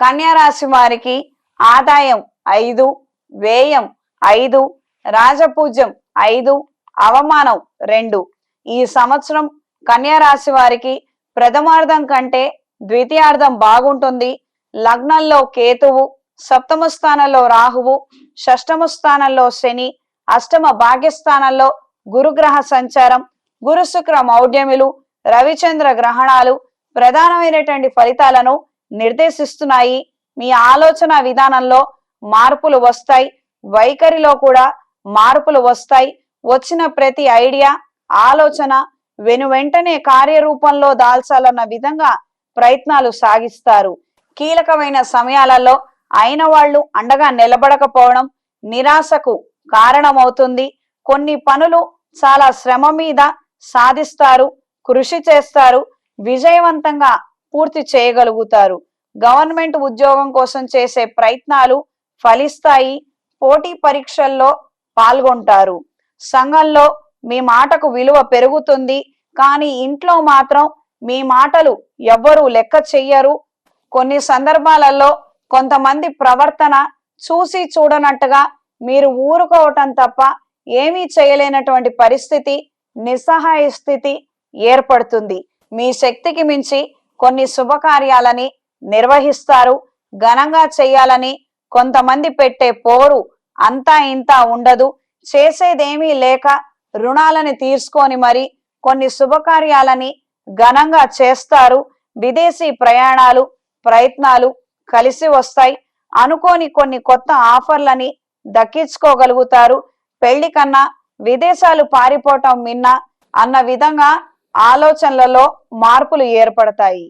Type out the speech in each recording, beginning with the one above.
కన్యారాశి వారికి ఆదాయం ఐదు వ్యయం ఐదు రాజపూజ్యం ఐదు అవమానం రెండు. ఈ సంవత్సరం కన్యారాశి వారికి ప్రథమార్థం కంటే ద్వితీయార్థం బాగుంటుంది. లగ్నంలో కేతువు సప్తమ స్థానంలో రాహువు షష్టమ స్థానంలో శని అష్టమ భాగ్యస్థానంలో గురుగ్రహ సంచారం గురు శుక్ర మౌఢ్యములు రవిచంద్ర గ్రహణాలు ప్రధానమైనటువంటి ఫలితాలను నిర్దేశిస్తున్నాయి. మీ ఆలోచన విధానంలో మార్పులు వస్తాయి. వైఖరిలో కూడా మార్పులు వస్తాయి. వచ్చిన ప్రతి ఐడియా ఆలోచన వెను వెంటనే కార్యరూపంలో దాల్చాలన్న విధంగా ప్రయత్నాలు సాగిస్తారు. కీలకమైన సమయాలలో అయిన వాళ్ళు అండగా నిలబడకపోవడం నిరాశకు కారణమవుతుంది. కొన్ని పనులు చాలా శ్రమ మీద సాధిస్తారు కృషి చేస్తారు విజయవంతంగా పూర్తి చేయగలుగుతారు. గవర్నమెంట్ ఉద్యోగం కోసం చేసే ప్రయత్నాలు ఫలిస్తాయి. పోటీ పరీక్షల్లో పాల్గొంటారు. సంఘంలో మీ మాటకు విలువ పెరుగుతుంది. కానీ ఇంట్లో మాత్రం మీ మాటలు ఎవ్వరూ లెక్క చెయ్యరు. కొన్ని సందర్భాలలో కొంతమంది ప్రవర్తన చూసి చూడనట్టుగా మీరు ఊరుకోవటం తప్ప ఏమీ చేయలేనటువంటి పరిస్థితి నిస్సహాయ స్థితి ఏర్పడుతుంది. మీ శక్తికి మించి కొన్ని శుభకార్యాలని నిర్వహిస్తారు ఘనంగా చేయాలని కొంతమంది పెట్టే పోరు అంతా ఇంత ఉండదు. చేసేదేమీ లేక రుణాలని తీర్చుకొని మరి కొన్ని శుభకార్యాలని ఘనంగా చేస్తారు. విదేశీ ప్రయాణాలు ప్రయత్నాలు కలిసి వస్తాయి. అనుకోని కొన్ని కొత్త ఆఫర్లని దక్కించుకోగలుగుతారు. పెళ్ళి కన్నా విదేశాలు పారిపోవటం మిన్న అన్న విధంగా ఆలోచనలలో మార్పులు ఏర్పడతాయి.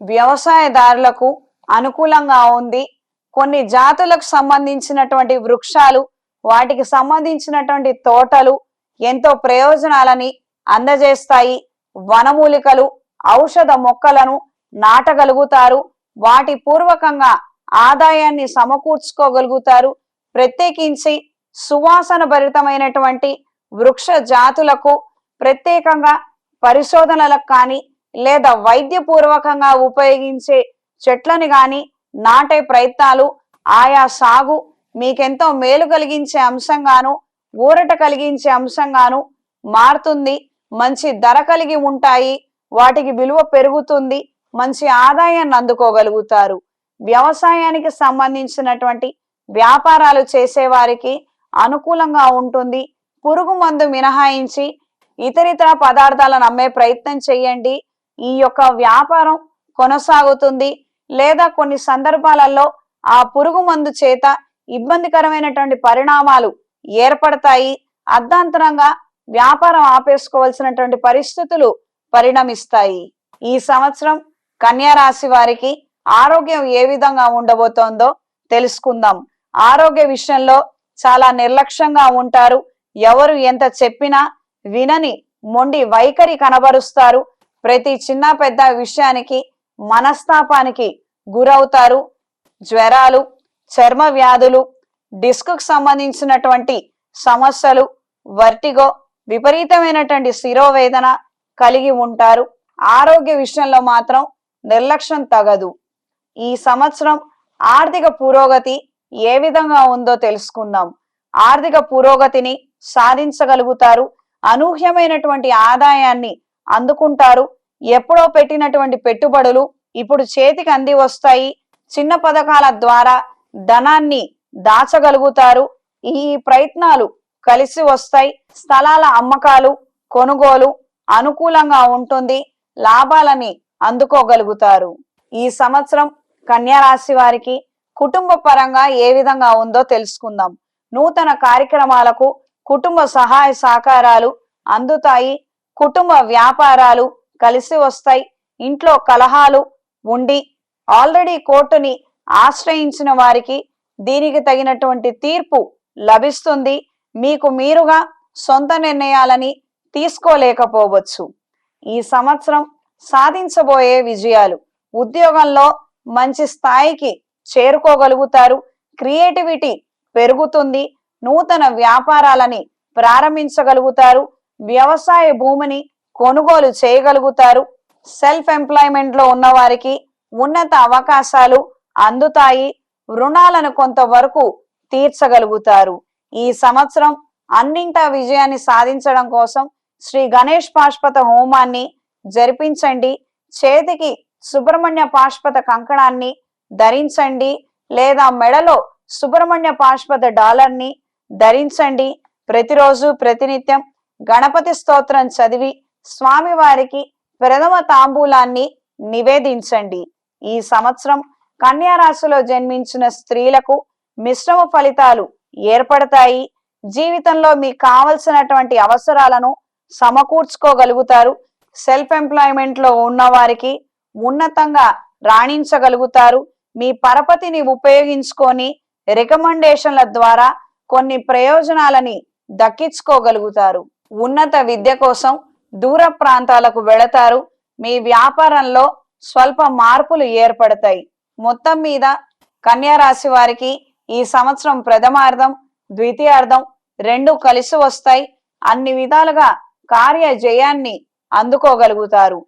వ్యవసాయదారులకు అనుకూలంగా ఉంది. కొన్ని జాతులకు సంబంధించినటువంటి వృక్షాలు వాటికి సంబంధించినటువంటి తోటలు ఎంతో ప్రయోజనాలని అందజేస్తాయి. వనమూలికలు ఔషధ మొక్కలను నాటగలుగుతారు. వాటి పూర్వకంగా ఆదాయాన్ని సమకూర్చుకోగలుగుతారు. ప్రత్యేకించి సువాసన భరితమైనటువంటి వృక్ష జాతులకు ప్రత్యేకంగా పరిశోధనలకు కానీ లేదా వైద్యపూర్వకంగా ఉపయోగించే చెట్లని గాని నాటే ప్రయత్నాలు ఆయా సాగు మీకెంతో మేలు కలిగించే అంశంగాను ఊరట కలిగించే అంశంగాను మారుతుంది. మంచి ధర కలిగి ఉంటాయి. వాటికి విలువ పెరుగుతుంది. మంచి ఆదాయాన్ని అందుకోగలుగుతారు. వ్యవసాయానికి సంబంధించినటువంటి వ్యాపారాలు చేసేవారికి అనుకూలంగా ఉంటుంది. పురుగు మందు మినహాయించి ఇతరితర పదార్థాలను అమ్మే ప్రయత్నం చేయండి. ఈ యొక్క వ్యాపారం కొనసాగుతుంది. లేదా కొన్ని సందర్భాలలో ఆ పురుగు మందు చేత ఇబ్బందికరమైనటువంటి పరిణామాలు ఏర్పడతాయి. అర్ధాంతరంగా వ్యాపారం ఆపేసుకోవాల్సినటువంటి పరిస్థితులు పరిణమిస్తాయి. ఈ సంవత్సరం కన్యారాశి వారికి ఆరోగ్యం ఏ విధంగా ఉండబోతోందో తెలుసుకుందాం. ఆరోగ్య విషయంలో చాలా నిర్లక్ష్యంగా ఉంటారు. ఎవరు ఎంత చెప్పినా వినని మొండి వైఖరి కనబరుస్తారు. ప్రతి చిన్న పెద్ద విషయానికి మనస్తాపానికి గురవుతారు. జ్వరాలు చర్మ వ్యాధులు డిస్క్ సంబంధించినటువంటి సమస్యలు వర్టిగో విపరీతమైనటువంటి శిరోవేదన కలిగి ఉంటారు. ఆరోగ్య విషయంలో మాత్రం నిర్లక్ష్యం తగదు. ఈ సంవత్సరం ఆర్థిక పురోగతి ఏ విధంగా ఉందో తెలుసుకుందాం. ఆర్థిక పురోగతిని సాధించగలుగుతారు. అనూహ్యమైనటువంటి ఆదాయాన్ని అందుకుంటారు. ఎప్పుడో పెట్టినటువంటి పెట్టుబడులు ఇప్పుడు చేతికి అంది వస్తాయి. చిన్న పథకాల ద్వారా ధనాన్ని దాచగలుగుతారు. ఈ ప్రయత్నాలు కలిసి వస్తాయి. స్థలాల అమ్మకాలు కొనుగోలు అనుకూలంగా ఉంటుంది. లాభాలని అందుకోగలుగుతారు. ఈ సంవత్సరం కన్యా రాశి వారికి కుటుంబ పరంగా ఏ విధంగా ఉందో తెలుసుకుందాం. నూతన కార్యక్రమాలకు కుటుంబ సహాయ సహకారాలు అందుతాయి. కుటుంబ వ్యాపారాలు కలిసి వస్తాయి. ఇంట్లో కలహాలు ఉండి ఆల్రెడీ కోర్టుని ఆశ్రయించిన వారికి దీనికి తగినటువంటి తీర్పు లభిస్తుంది. మీకు మీరుగా సొంత నిర్ణయాలని తీసుకోలేకపోవచ్చు. ఈ సంవత్సరం సాధించబోయే విజయాలు ఉద్యోగంలో మంచి స్థాయికి చేరుకోగలుగుతారు. క్రియేటివిటీ పెరుగుతుంది. నూతన వ్యాపారాలని ప్రారంభించగలుగుతారు. వ్యవసాయ భూమిని కొనుగోలు చేయగలుగుతారు. సెల్ఫ్ ఎంప్లాయ్మెంట్లో ఉన్న వారికి ఉన్నత అవకాశాలు అందుతాయి. రుణాలను కొంతవరకు తీర్చగలుగుతారు. ఈ సంవత్సరం అన్నింటా విజయాన్ని సాధించడం కోసం శ్రీ గణేష్ పాష్పత హోమాన్ని జరిపించండి. చేతికి సుబ్రహ్మణ్య పాష్పత కంకణాన్ని ధరించండి. లేదా మెడలో సుబ్రహ్మణ్య పాష్పత డాలర్ని ధరించండి. ప్రతిరోజు ప్రతినిత్యం గణపతి స్తోత్రం చదివి స్వామివారికి ప్రథమ తాంబూలాన్ని నివేదించండి. ఈ సంవత్సరం కన్యారాశిలో జన్మించిన స్త్రీలకు మిశ్రమ ఫలితాలు ఏర్పడతాయి. జీవితంలో మీకు కావలసినటువంటి అవసరాలను సమకూర్చుకోగలుగుతారు. సెల్ఫ్ ఎంప్లాయ్మెంట్లో ఉన్న వారికి ఉన్నతంగా రాణించగలుగుతారు. మీ పరపతిని ఉపయోగించుకొని రికమెండేషన్ల ద్వారా కొన్ని ప్రయోజనాలని దక్కించుకోగలుగుతారు. ఉన్నత విద్య కోసం దూర ప్రాంతాలకు వెళతారు. మీ వ్యాపారంలో స్వల్ప మార్పులు ఏర్పడతాయి. మొత్తం మీద కన్యారాశి వారికి ఈ సంవత్సరం ప్రథమార్థం ద్వితీయార్థం రెండు కలిసి వస్తాయి. అన్ని విధాలుగా కార్య జయాన్ని అందుకోగలుగుతారు.